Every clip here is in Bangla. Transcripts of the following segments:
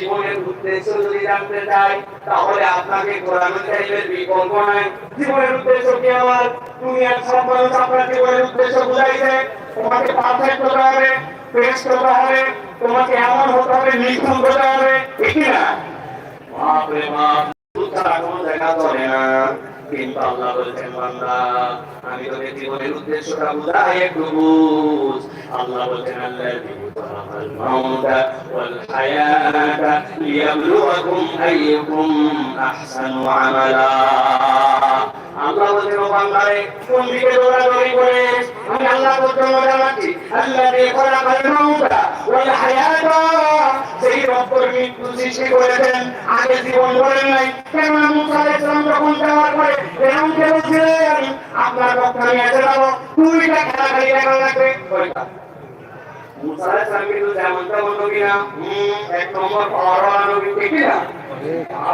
জীবনের উদ্দেশ্য যদি জানতে চাই, তাহলে আপনাকে কোরআন কারিমের বিকল্প নাই। জীবনের উদ্দেশ্য কি আমার? দুনিয়ার সব মানুষ আপনার জীবনের উদ্দেশ্য বুঝাইছে। তোমাকে পারফেক্ট হতে হবে বেস্ট হতে হবে। তোমাকে এমন হতে হবে নিখুঁত হতে হবে। ঠিক না? বাপরে বাপ ছাড়া কোনো দেখা চলে না। কিন্তু আল্লাহ বলছেন বান্দা আমি তোকে জীবনের উদ্দেশ্যটা বুঝাই একটু বুঝ আল্লাহ বলছেন আল্লাযী খালাকাল মাউতা ওয়াল হায়াতা লিয়াবলুয়াকুম আইয়ুকুম বলছেন ও বান্দারে কোন দিকে দৌড়াদৌড়ি করে আমি সৃষ্টি করেছেন, আগে নাই। কেননা মুসা আলাইহিস সালাম যখন এরকম কে বলছিলেন আপনার পক্ষে আমি এসে যাব, দুইটা খেলা খালি দেখা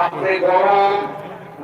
আপনি গরম।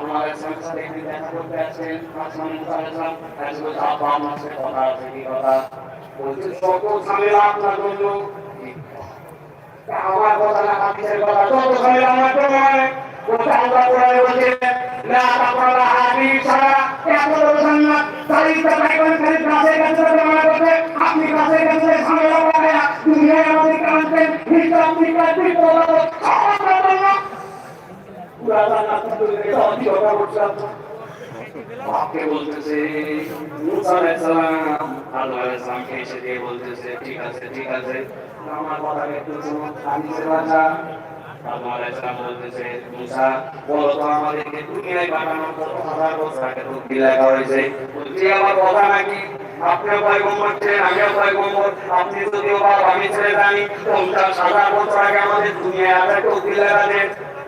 সঙ্গে সাথে একদিন দেখা করতে আসছেন আসমান মুসা আলাইহিস সালাম আজকে বলছে আব্বা আমার সাথে কথা কথা? বলছে শত ঝামেলা আপনার জন্য। আমার কথা না হাদিসের কথা। শত ঝামেলা আমার জন্য বলছে আল্লাহ কোরআনে বলছে, লা তাকরাবা হাদিস ছাড়া এত জান্নাত সারিতা পাইবেন খালি কাছে কাছে জমা করতে আপনি কাছে কাছে ঝামেলা করে দুনিয়ায় আমাদের কানতেন হিসাব নিকাশ বিপদ সবার জন্য পুরা কথা বলছে আপনার বাপকে বলতেছে মুসা আলাইহিস আল্লাহ আলাইহিস এসে দিয়ে বলতেছে ঠিক আছে ঠিক আছে আমার কথা একটু শুনো হাদিসের ভাষা আল্লাহ আলাইহিস বলতেছে মুসা বলো তো আমাদেরকে দুনিয়ায় পাঠানোর কত হাজার বছর আগে তকদির লেখা হয়েছে বলছি আমার কথা নাকি আপনিও পয়গম্বর ছিলেন আমিও পয়গম্বর আপনি যদিও বাপ আমি ছেড়ে জানি পঞ্চাশ হাজার বছর আগে আমাদের দুনিয়ায় আসার তকদির লেখা আছে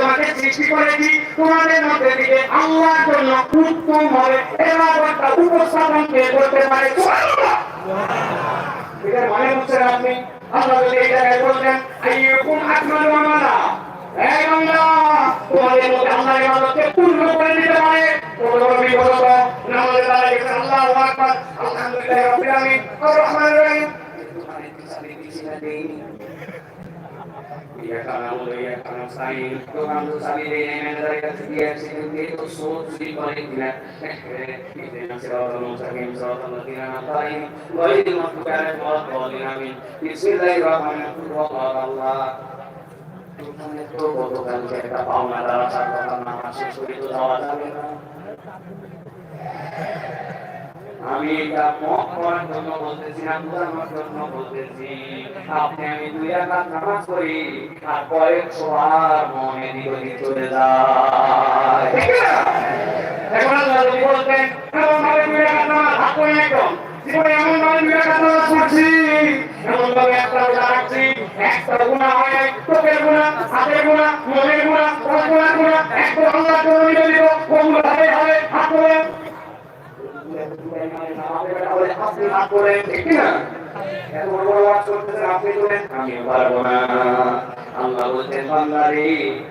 তোমাকে সৃষ্টি করেছি। তোমাদের মধ্যে থেকে আল্লাহর জন্য উত্তম হবে এবারটা উপস্থাপন কে করতে পারে। এটা মনে হচ্ছেন আপনি? আল্লাহ যদি এই জায়গায় বলতেন, আইয়ুকুম আকমালু আমালা এই বাংলা তোমাদের মধ্যে আল্লাহ ইবাদতকে পূর্ণ করে নিতে পারে। তোমরা বিগত নামাজে দাঁড়িয়ে আল্লাহু আকবার। আলহামদুলিল্লাহ রাব্বিল আলামিন। আর রহমানির রহিম। গতকালকে একটা পাওনা দ্বারা তার কথা না শেষ করে তো যাওয়া যাবে না আমি এটা মত করার জন্য বলতেছি না বোঝানোর জন্য বলতেছি। আপনি আমি দুই নামাজ করি আর মনে দিকে চলে যায়। একটা গুণা হয় গুণা হাতের গুণা মনের গুণা গুণা একটা দিব ওগুলো হবে হবে হাত করে আপনি হাত করেন ঠিক না এত বড় বড় ওয়াজ করতেছেন আপনি করেন আমি পারব না আল্লাহ বলছেন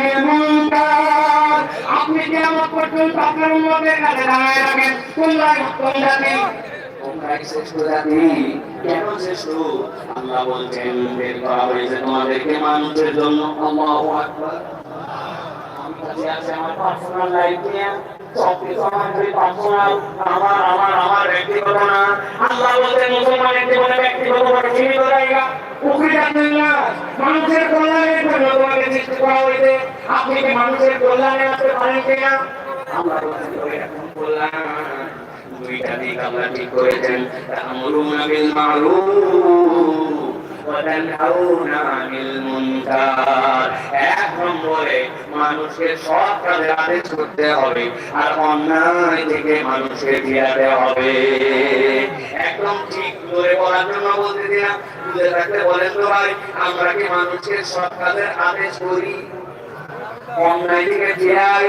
কি মুনকার। আপনি কিয়ামত পর্যন্ত আপনার উম্মতের কাছে দাঁড়ায় রাখেন উত্তম জাতি। কেন আল্লাহ বলছেন, বের করা হয়েছে তোমাদেরকে মানুষের জন্য। আল্লাহু আকবার। আমার আমার আমার আমার আমার মানুষের কল্যাণের আপনি কি মানুষের কল্যাণে আসতে পারেন কিনা এখন কল্যাণ দুইটা দিক আল্লাহ ঠিক করেছেন মা'রুফ এক নম্বরে মানুষকে সৎ কাজের আদেশ হবে, আর অন্যায় থেকে মানুষকে ফিরাতে হবে। একদম ঠিক করে বলার জন্য বলতে দিলাম বুঝে থাকতে বলেন তো ভাই, আমরা কি মানুষকে সৎ কাজের আদেশ করি? অন্যায় থেকে ফিরাই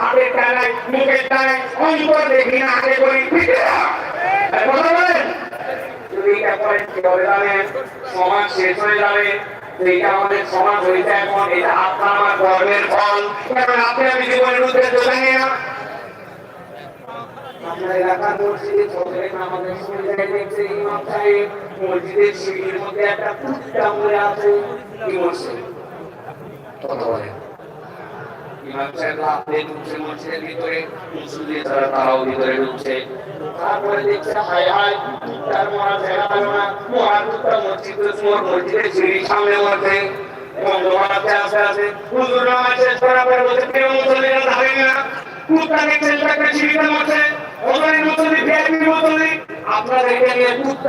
হাতের টানায় মুখের টানায় অন্তর থেকে ঘৃণা আগে করি কথা বলেন? যদি এটা করেন, কি হবে জানেন সমাজ শেষ হয়ে যাবে। এইটা আমাদের সমাজ হয়েছে এখন এটা আপনার আমার গর্বের ফল। কারণ আপনি আমি জীবনের উদ্দেশ্য জানি না। আপনার এলাকার মসজিদে চলতে আমাদের সাহেব মসজিদের সিঁড়ির মধ্যে একটা ফুটটা মরে আছে। কি মসজিদ ইমাম সাহেব আপনি ঢুকছে মসজিদের ভিতরে মুসলিম তারা তারাও ভিতরে ঢুকছে। তারপরে দেখছে তার মরা জায়গা পেল না। মরা কুত্তা মসজিদ মসজিদের সিঁড়ির সামনে মরছে এবং দোকানাতে আসে আছে হুজুর নামাজ শেষ করার পরে বলছে প্রিয় মুসল্লিরা যাবেন না? কুত্তা দেখছেন তাকে ছিঁড়ে মারছে ওখানে মুসল্লি ভিআইপি মুসল্লি আপনাদেরকে নিয়ে কুত্তা